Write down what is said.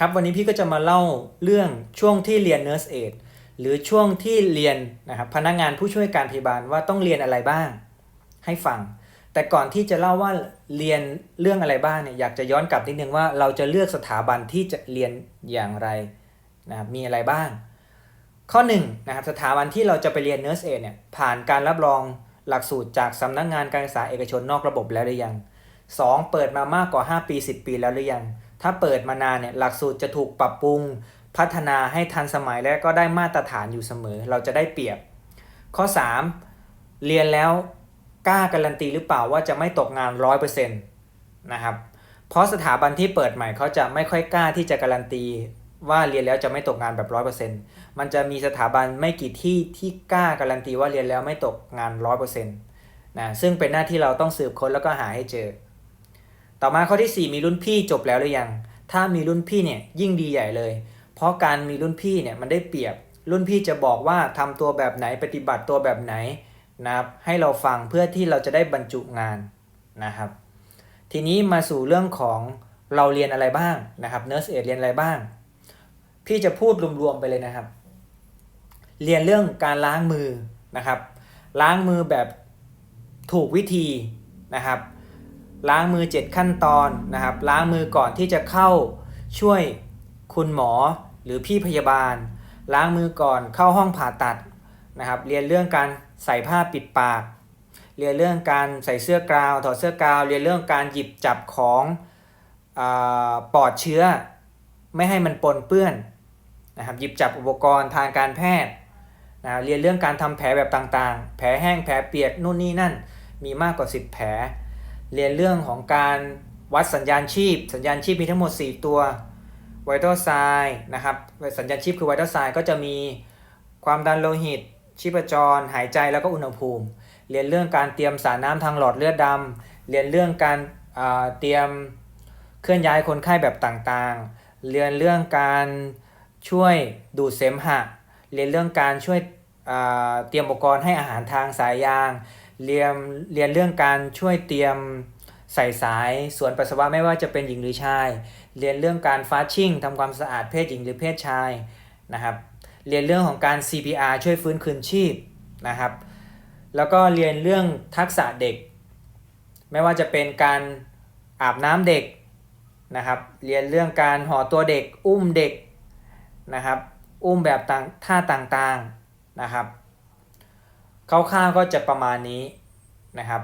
ครับวันนี้พี่ก็จะมาเล่าเรื่องช่วงที่เรียน Nurse Aid หรือช่วงที่เรียนนะครับพนักงานผู้ช่วยการพยาบาลว่าต้องเรียนอะไรบ้าง ให้ฟัง แต่ก่อนที่จะเล่าว่าเรียนเรื่องอะไรบ้างเนี่ยอยากจะย้อนกลับนิดนึงว่าเราจะเลือกสถาบันที่จะเรียนอย่างไรนะครับมีอะไรบ้าง ข้อ1นงนะครับสถาบันที่เราจะไปเรียน Nurse Aid เนี่ยผ่านการรับรองหลักสูตรจากสำนักงงานการศึกษาเอกชนนอกระบบแล้วหรือยัง 2. เปิดมามากกว่า 5 ปี 10 ปีแล้วหรือยัง ถ้าเปิดมานานเนี่ยหลักสูตรจะถูกปรับปรุง พัฒนาให้ทันสมัยและก็ได้มาตรฐานอยู่เสมอ เราจะได้เปรียบ ข้อ 3 เรียนแล้วกล้าการันตีหรือเปล่าว่าจะไม่ตกงาน 100%นะครับเพราะสถาบันที่เปิดใหม่เขาจะไม่ค่อยกล้าที่จะการันตีว่าเรียนแล้วจะไม่ตกงานแบบ100%มันจะมีสถาบันไม่กี่ที่ที่กล้าการันตีว่าเรียนแล้วไม่ตกงาน100%นะซึ่งเป็นหน้าที่เราต้องสืบค้นแล้วก็หาให้เจอ ต่อมาข้อที่ 4 มีรุ่นพี่จบแล้วหรือยัง ถ้ามีรุ่นพี่เนี่ยยิ่งดีใหญ่เลย เพราะการมีรุ่นพี่เนี่ยมันได้เปรียบ รุ่นพี่จะบอกว่าทำตัวแบบไหนปฏิบัติตัวแบบไหนนะครับให้เราฟังเพื่อที่เราจะได้บรรจุงานนะครับ ทีนี้มาสู่เรื่องของเราเรียนอะไรบ้างนะครับ Nurse Aid เรียนอะไรบ้าง พี่จะพูดรวมๆไปเลยนะครับ เรียนเรื่องการล้างมือนะครับ ล้างมือแบบถูกวิธีนะครับ ล้างมือ 7 ขั้นตอนนะครับ ล้างมือก่อนที่จะเข้าช่วยคุณหมอหรือพี่พยาบาล ล้างมือก่อนเข้าห้องผ่าตัดนะครับ เรียนเรื่องการใส่ผ้าปิดปาก เรียนเรื่องการใส่เสื้อกาวถอดเสื้อกาว เรียนเรื่องการหยิบจับของอปลอดเชื้อ ไม่ให้มันปนเปื้อนนะครับหยิบจับอุปกรณ์ทางการแพทย์นะเรียนเรื่องการทำแผลแบบต่างๆ แผลแห้งแผลเปียกนู่นนี่นั่น มีมากกว่า 10 แผล เรียนเรื่องของการวัดสัญญาณชีพ สัญญาณชีพมีทั้งหมด 4 ตัว vital sign นะครับ สัญญาณชีพคือ vital sign ก็จะมีความดันโลหิต ชีพจร หายใจแล้วก็อุณหภูมิ เรียนเรื่องการเตรียมสารน้ำทางหลอดเลือดดำเรียนเรื่องการอ่าเตรียมเคลื่อนย้ายคนไข้แบบต่างๆ เรียนเรื่องการช่วยดูดเสมหะ เรียนเรื่องการช่วยเตรียมอุปกรณ์ให้อาหารทางสายยาง เรียนเรียนเรื่องการช่วยเตรียมใส่สายส่วนปัสสาวะไม่ว่าจะเป็นหญิงหรือชาย เรียนเรื่องการฟาชชิ่งทำความสะอาดเพศหญิงหรือเพศชายนะครับเรียนเรื่องของการ CPR ช่วยฟื้นคืนชีพนะครับ แล้วก็เรียนเรื่องทักษะเด็ก ไม่ว่าจะเป็นการอาบน้ำเด็กนะครับ เรียนเรื่องการห่อตัวเด็ก อุ้มเด็กนะครับ อุ้มแบบต่างท่าต่างๆนะครับ คร่าวๆก็จะประมาณนี้นะครับ